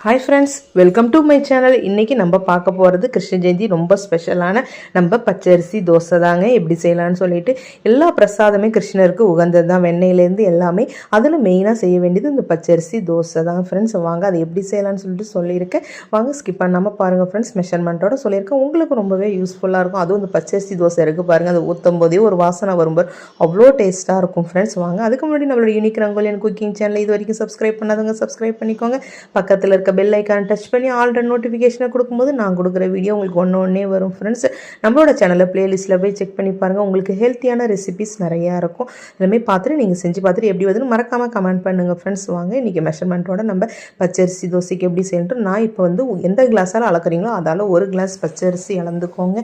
Hi friends welcome to my channel இன்றைக்கி நம்ம பார்க்க போகிறது கிருஷ்ண ஜெயந்தி ரொம்ப ஸ்பெஷலான நம்ம பச்சரிசி தோசை தாங்க. எப்படி செய்யலான்னு சொல்லிட்டு எல்லா பிரசாதமே கிருஷ்ணருக்கு உகந்தது தான். வெண்ணெயிலேருந்து எல்லாமே அதில் மெயினாக செய்ய வேண்டியது இந்த பச்சரிசி தோசை தான் ஃப்ரெண்ட்ஸ் வாங்க அதை எப்படி செய்யலாம்னு சொல்லிட்டு சொல்லியிருக்கேன். வாங்க ஸ்கிப் பண்ணாமல் பாருங்கள் ஃப்ரெண்ட்ஸ் மெஷர்மெண்ட்டோட சொல்லியிருக்கேன். உங்களுக்கு ரொம்பவே யூஸ்ஃபுல்லாக இருக்கும். அதுவும் இந்த பச்சரிசி தோசை இருக்குது பாருங்கள் அது ஊற்றும் போதே ஒரு வாசனை வரும்போது அவ்வளோ டேஸ்ட்டாக இருக்கும் ஃப்ரெண்ட்ஸ் வாங்க அதுக்கு முன்னாடி நம்மளோட யூனிக் ரங்கோலியன் குக்கிங் சேனல் இது வரைக்கும் சப்ஸ்கிரைப் பண்ணாதவங்க சப்ஸ்கிரைப் பண்ணிக்கோங்க. பக்கத்தில் இருக்க பெல் ஐக்கான் டச் பண்ணி ஆல்ரெடி நோட்டிஃபிகேஷனை கொடுக்கும்போது நான் கொடுக்குற வீடியோ உங்களுக்கு ஒன்று ஒன்றே வரும். ஃப்ரெண்ட்ஸ் நம்மளோட சேனலில் ப்ளேலிஸ்ட்டில் போய் செக் பண்ணி பாருங்கள் உங்களுக்கு ஹெல்த்தியான ரெசிபிஸ் நிறையா இருக்கும். எல்லாமே பார்த்துட்டு நீங்கள் செஞ்சு பார்த்துட்டு எப்படி வருதுன்னு மறக்காமல் கமெண்ட் பண்ணுங்கள் ஃப்ரெண்ட்ஸ் வாங்க இன்றைக்கி மெஷர்மெண்ட்டோட நம்ம பச்சரிசி தோசைக்கு எப்படி செய்யணும் நான் இப்போ வந்து எந்த கிளாஸால் அளக்குறீங்களோ அதால் ஒரு கிளாஸ் பச்சரிசி அளந்துக்கோங்க.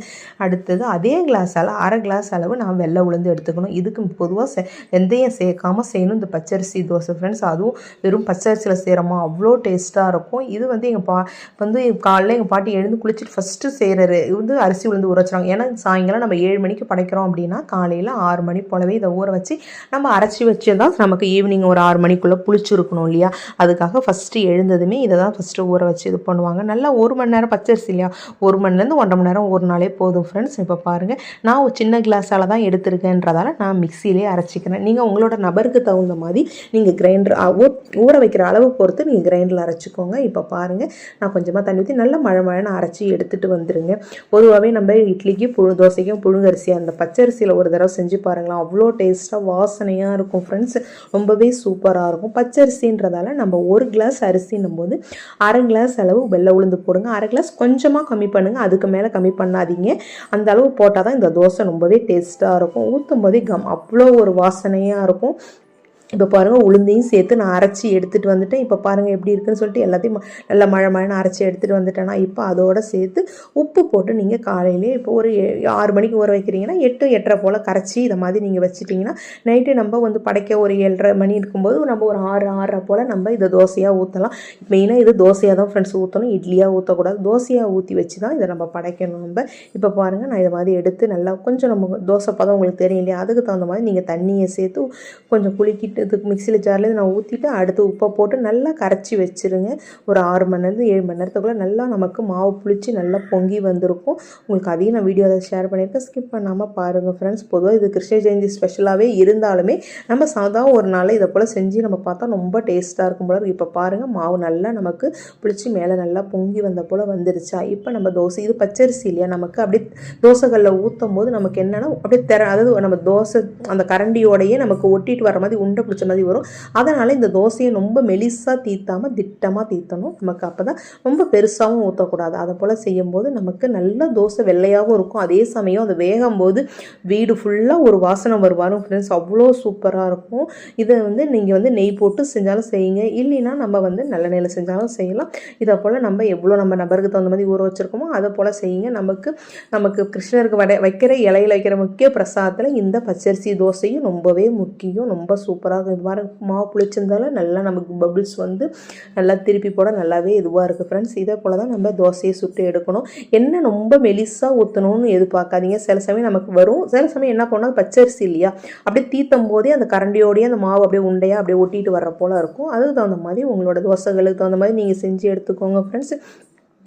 அடுத்தது அதே கிளாஸால் அரை கிளாஸ் அளவு நான் வெள்ளை உளுந்து எடுத்துக்கணும். இதுக்கு பொதுவாக செ வெந்தயம் சேர்க்காம செய்யணும் இந்த பச்சரிசி தோசை. ஃப்ரெண்ட்ஸ் அதுவும் வெறும் பச்சரிசியில் செய்கிறோமா அவ்வளோ டேஸ்ட்டாக இருக்கும். இது வந்து எங்கள் பா வந்து காலைல எங்கள் பாட்டி எழுந்து குளிச்சுட்டு ஃபஸ்ட்டு செய்கிறது இது வந்து அரிசி உளுந்து ஊற வச்சுருவாங்க. ஏன்னா சாயங்காலம் நம்ம ஏழு மணிக்கு படைக்கிறோம் அப்படின்னா காலையில் ஆறு மணி போலவே இதை ஊற வச்சு நம்ம அரைச்சி வச்சு தான் நமக்கு ஈவினிங் ஒரு ஆறு மணிக்குள்ளே புளிச்சிருக்கணும் இல்லையா? அதுக்காக ஃபஸ்ட்டு எழுந்ததுமே இதை தான் ஃபஸ்ட்டு ஊற வச்சு இது பண்ணுவாங்க. நல்லா ஒரு மணி நேரம் பச்சரிசி இல்லையா? ஒரு மணிலேருந்து ஒன்றரை மணி நேரம் ஒரு நாளே போதும் ஃப்ரெண்ட்ஸ் இப்போ பாருங்கள் நான் ஒரு சின்ன கிளாஸால் தான் எடுத்திருக்கேன்றதால நான் மிக்சியிலே அரைச்சிக்கிறேன். நீங்கள் உங்களோட நபருக்கு தகுந்த மாதிரி நீங்கள் கிரைண்டர் ஊற வைக்கிற அளவு பொறுத்து நீங்கள் கிரைண்டரில் அரைச்சிக்கோங்க. இப்போ பாருங்கள் நான் கொஞ்சமாக தண்ணி ஊற்றி நல்லா மழை மழைன்னு அரைச்சி எடுத்துகிட்டு வந்துடுங்க பொதுவாகவே நம்ம இட்லிக்கு புழு தோசைக்கும் புழுங்கரிசி அந்த பச்சரிசியில் ஒரு தடவை செஞ்சு பாருங்களேன். அவ்வளோ டேஸ்ட்டாக வாசனையாக இருக்கும் ஃப்ரெண்ட்ஸ் ரொம்பவே சூப்பராக இருக்கும். பச்சரிசின்றதால நம்ம ஒரு கிளாஸ் அரிசின்னும் போது அரை கிளாஸ் அளவு வெள்ளை உளுந்து போடுங்க. அரை கிளாஸ் கொஞ்சமாக கம்மி பண்ணுங்கள் அதுக்கு மேலே கம்மி பண்ணாதீங்க. அந்த அளவு போட்டால் தான் இந்த தோசை ரொம்பவே டேஸ்ட்டாக இருக்கும். ஊற்றும் போதே கம். அவ்வளோ ஒரு வாசனையாக இருக்கும். இப்போ பாருங்கள் உளுந்தையும் சேர்த்து நான் அரைச்சி எடுத்துகிட்டு வந்துட்டேன். இப்போ பாருங்கள் எப்படி இருக்குன்னு சொல்லிட்டு எல்லாத்தையும் ம- நல்லா மழை மழைன்னு அரைச்சி எடுத்துகிட்டு வந்துட்டேன்னா இப்போ அதோட சேர்த்து உப்பு போட்டு நீங்கள் காலையிலே இப்போ ஒரு ஆறு மணிக்கு ஊற வைக்கிறீங்கன்னா எட்டு எட்டரை போல் கரைச்சி இதை மாதிரி நீங்கள் வச்சுட்டிங்கன்னா நைட்டு நம்ம வந்து படைக்க ஒரு ஏழரை மணி இருக்கும்போது நம்ம ஒரு ஆறு ஆறரை போல் நம்ம இதை தோசையாக ஊற்றலாம் மெயினாக இது தோசையாக தான் ஃப்ரெண்ட்ஸ் ஊற்றணும் இட்லியாக ஊற்றக்கூடாது தோசையாக ஊற்றி வச்சு தான் இதை நம்ம படைக்கணும் நம்ம. இப்போ பாருங்கள் நான் இதை மாதிரி எடுத்து நல்லா கொஞ்சம் நம்ம தோசை பதம் உங்களுக்கு தெரியும் இல்லையா? அதுக்கு தகுந்த மாதிரி நீங்கள் தண்ணியை சேர்த்து கொஞ்சம் குலுக்கிட்டு இதுக்கு மிக்சியில் ஜார்லேருந்து நான் ஊற்றிட்டு அடுத்து உப்பை போட்டு நல்லா கரைச்சி வச்சிருங்க. ஒரு ஆறு மணி நேரத்து ஏழு மணி நேரத்துக்குள்ளே நல்லா நமக்கு மாவு புளிச்சு நல்லா பொங்கி வந்திருக்கும். உங்களுக்கு அதையும் நான் வீடியோவில் ஷேர் பண்ணியிருக்கேன். ஸ்கிப் பண்ணாமல் பாருங்கள் ஃப்ரெண்ட்ஸ் பொதுவாக இது கிருஷ்ண ஜெயந்தி ஸ்பெஷலாகவே இருந்தாலுமே நம்ம சாதா ஒரு நாள் இதை போல் செஞ்சு நம்ம பார்த்தா ரொம்ப டேஸ்ட்டாக இருக்கும் போல இப்போ பாருங்கள் மாவு நல்லா நமக்கு புளிச்சு மேலே நல்லா பொங்கி வந்த போல் வந்துருச்சா? இப்போ நம்ம தோசை இது பச்சரிசி இல்லையா? நமக்கு அப்படியே தோசைகளில் ஊற்றும் போது நமக்கு என்னென்னா அப்படியே திற அதாவது நம்ம தோசை அந்த கரண்டியோடையே நமக்கு ஒட்டிட்டு வர மாதிரி உண்டை பிடிச்ச மாதிரி வரும். அதனால் இந்த தோசையை ரொம்ப மெலிசாக தீத்தாமல் திட்டமாக தீத்தணும். நமக்கு அப்போ தான் ரொம்ப பெருசாகவும் ஊற்றக்கூடாது அதை போல் செய்யும்போது நமக்கு நல்ல தோசை வெள்ளையாகவும் இருக்கும். அதே சமயம் அது வேகும் போது வீடு ஃபுல்லாக ஒரு வாசனை வருவாரும் ஃப்ரெண்ட்ஸ் அவ்வளோ சூப்பராக இருக்கும். இதை வந்து நீங்கள் வந்து நெய் போட்டு செஞ்சாலும் செய்யுங்க. இல்லைன்னா நம்ம வந்து நல்லெண்ணெயில் செஞ்சாலும் செய்யலாம். இதை போல் நம்ம எவ்வளோ நம்ம நபருக்கு தகுந்த மாதிரி ஊற வச்சுருக்கோமோ அதை போல் செய்யுங்க. நமக்கு நமக்கு கிருஷ்ணருக்கு வடை வைக்கிற இலையில வைக்கிற முக்கிய பிரசாதத்தில் இந்த பச்சரிசி தோசையும் ரொம்பவே முக்கியம். ரொம்ப சூப்பராக இருக்கும் இது மாதிரி மாவு புளிச்சிருந்தாலும் நல்லா நமக்கு பபிள்ஸ் வந்து நல்லா திருப்பி போட நல்லாவே இதுவாக இருக்குது ஃப்ரெண்ட்ஸ் இதே போல் தான் நம்ம தோசையை சுட்டு எடுக்கணும். என்ன ரொம்ப மெலிசாக ஊற்றணும்னு எதிர்பார்க்காதீங்க. சில சமயம் நமக்கு வரும். சில சமயம் என்ன பண்ணால் பச்சரிசி இல்லையா? அப்படியே தீத்தம் போதே அந்த கரண்டியோடயே அந்த மாவு அப்படியே உண்டையாக அப்படியே ஒட்டிட்டு வர்ற போல் இருக்கும். அதுக்கு தகுந்த மாதிரி உங்களோட தோசைகளுக்கு தகுந்த மாதிரி நீங்கள் செஞ்சு எடுத்துக்கோங்க ஃப்ரெண்ட்ஸ்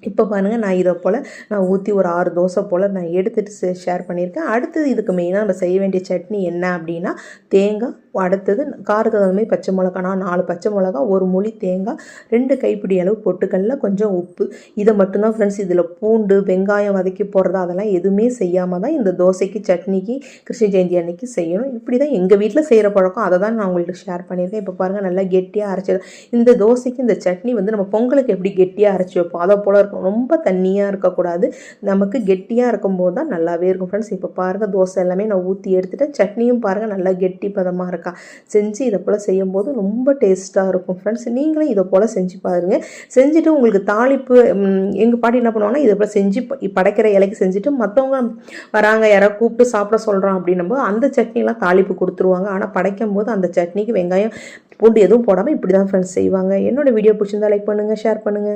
இப்போ பாருங்கள் நான் இதை போல் நான் ஊற்றி ஒரு ஆறு தோசை போல் நான் எடுத்துகிட்டு ஷேர் பண்ணியிருக்கேன். அடுத்தது இதுக்கு மெயினாக நம்ம செய்ய வேண்டிய சட்னி என்ன அப்படின்னா தேங்காய் அடுத்தது காரத்துக்கு தகுந்த பச்சை மிளகா நான் நாலு பச்சை மிளகா ஒரு மொழி தேங்காய் ரெண்டு கைப்பிடி அளவு பொட்டுக்கல்ல கொஞ்சம் உப்பு. இதை மட்டும்தான் ஃப்ரெண்ட்ஸ் இதில் பூண்டு வெங்காயம் வதக்கி போடுறது அதெல்லாம் எதுவுமே செய்யாமல் தான் இந்த தோசைக்கு சட்னிக்கு கிருஷ்ண ஜெயந்தி அன்னைக்கு செய்யணும். இப்படி தான் எங்கள் வீட்டில் செய்கிற பழக்கம். அதை தான் நான் உங்களுக்கு ஷேர் பண்ணியிருக்கேன். இப்போ பாருங்கள் நல்லா கெட்டியாக அரைச்சி இந்த தோசைக்கு இந்த சட்னி வந்து நம்ம பொங்கலுக்கு எப்படி கெட்டியாக அரைச்சி வைப்போம்? அதை போல் இருக்கும். ரொம்ப தண்ணியாக இருக்கக்கூடாது. நமக்கு கெட்டியாக இருக்கும்போது தான் நல்லாவே இருக்கும் ஃப்ரெண்ட்ஸ் இப்போ பாருங்கள் தோசை எல்லாமே நான் ஊற்றி எடுத்துட்டேன். சட்னியும் பாருங்கள் நல்லா கெட்டி பதமாக இருக்கா. செஞ்சு இதை போல் செய்யும்போது ரொம்ப டேஸ்ட்டாக இருக்கும் ஃப்ரெண்ட்ஸ் நீங்களும் இதை போல் செஞ்சு பாருங்கள் செஞ்சுட்டு உங்களுக்கு தாளிப்பு எங்கள் பாட்டி என்ன பண்ணுவாங்கன்னா இதை போல் செஞ்சு படைக்கிற இலைக்கு செஞ்சுட்டு மற்றவங்க வராங்க யாராவது கூப்பிட்டு சாப்பிட சொல்கிறோம் அப்படின்னும்போது அந்த சட்னிலாம் தாளிப்பு கொடுத்துருவாங்க. ஆனால் படைக்கும் போது அந்த சட்னிக்கு வெங்காயம் பூண்டு எதுவும் போடாமல் இப்படி தான் ஃப்ரெண்ட்ஸ் செய்வாங்க. என்னோட வீடியோ பிடிச்சிருந்தா லைக் பண்ணுங்கள் ஷேர் பண்ணுங்கள்